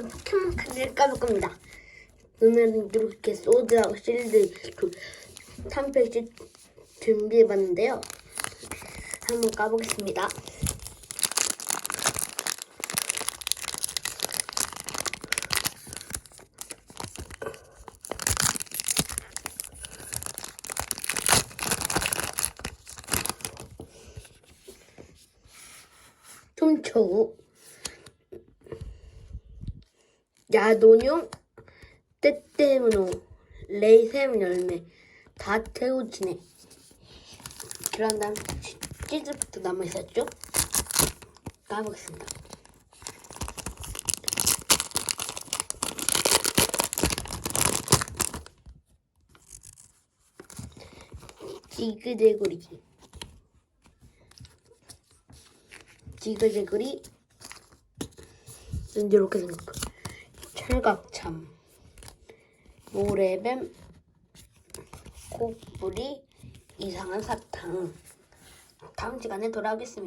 오늘은 포켓몬 카드를 까볼 겁니다. 오늘은 이렇게 소드하고 실드 그 3팩씩 준비해봤는데요. 한번 까보겠습니다. tum초우 야도뇽 때때문호 레이셈 열매 다 태우지네. 그런 다음 치- 치즈부터 남아있었죠? 까보겠습니다. 지그재구리. 지그재구리. 이렇게 생겼고 철각참 모래뱀 코뿌리 이상한 사탕 다음 시간에 돌아오겠습니다.